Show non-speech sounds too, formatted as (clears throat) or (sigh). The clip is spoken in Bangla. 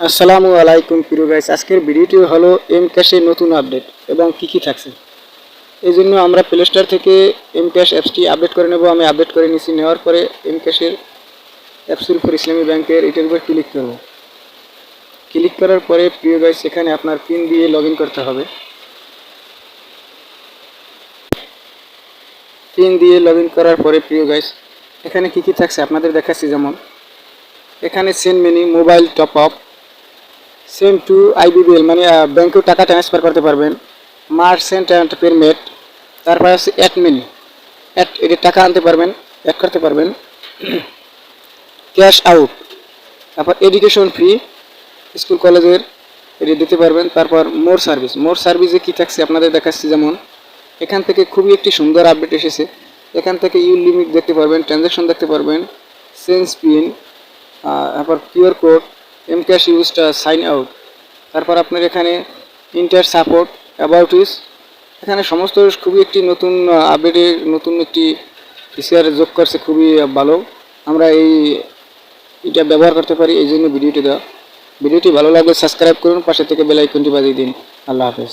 আসসালামু আলাইকুম প্রিয় গাইস আজকের ভিডিওটি হলো এম ক্যাশের নতুন আপডেট এবং কী কী থাকছে। এই জন্য আমরা প্লে স্টোর থেকে এম ক্যাশ অ্যাপসটি আপডেট করে নেব। আমি আপডেট করে নিয়েছি নেওয়ার পরে এম ক্যাশের অ্যাপসুল ফর ইসলামী ব্যাংকের এটার উপর ক্লিক করব। ক্লিক করার পরে প্রিয় গাইস এখানে আপনার পিন দিয়ে লগ করতে হবে। পিন দিয়ে লগ করার পরে প্রিয় গাইস এখানে কী কী থাকছে আপনাদের দেখাচ্ছি যেমন, এখানে send money mobile top up same to IBBL মানে ব্যাংকেও টাকা ট্রান্সফার করতে পারবেন। মার্চেন্ট অ্যান্ড পেমেন্ট তারপর আছে অ্যাড মেনি অ্যাড এটি টাকা আনতে পারবেন অ্যাড করতে পারবেন। (clears throat) ক্যাশ আউট তারপর এডুকেশন ফি স্কুল কলেজের এটি দিতে পারবেন। তারপর মোর সার্ভিস মোর সার্ভিসে কী থাকছে আপনাদের দেখাচ্ছি, যেমন, এখান থেকে খুবই একটি সুন্দর আপডেট এসেছে। এখান থেকে ইউ লিমিট দেখতে পারবেন ট্রানজ্যাকশন দেখতে পারবেন সেন্স পিন তারপর কিউআর কোড এম ক্যাশ ইউজটা সাইন আউট তারপর আপনার এখানে ইন্টার সাপোর্ট অ্যাবাউট ইউজ এখানে সমস্ত খুবই একটি নতুন আপডেটের নতুন একটি ফিচার যোগ করছে, খুবই ভালো। আমরা এই, এটা ব্যবহার করতে পারি, এই জন্য ভিডিওটি দেওয়া। ভিডিওটি ভালো লাগলে সাবস্ক্রাইব করুন, পাশে থেকে বেল আইকনটি বাজিয়ে দিন। আল্লাহ হাফেজ।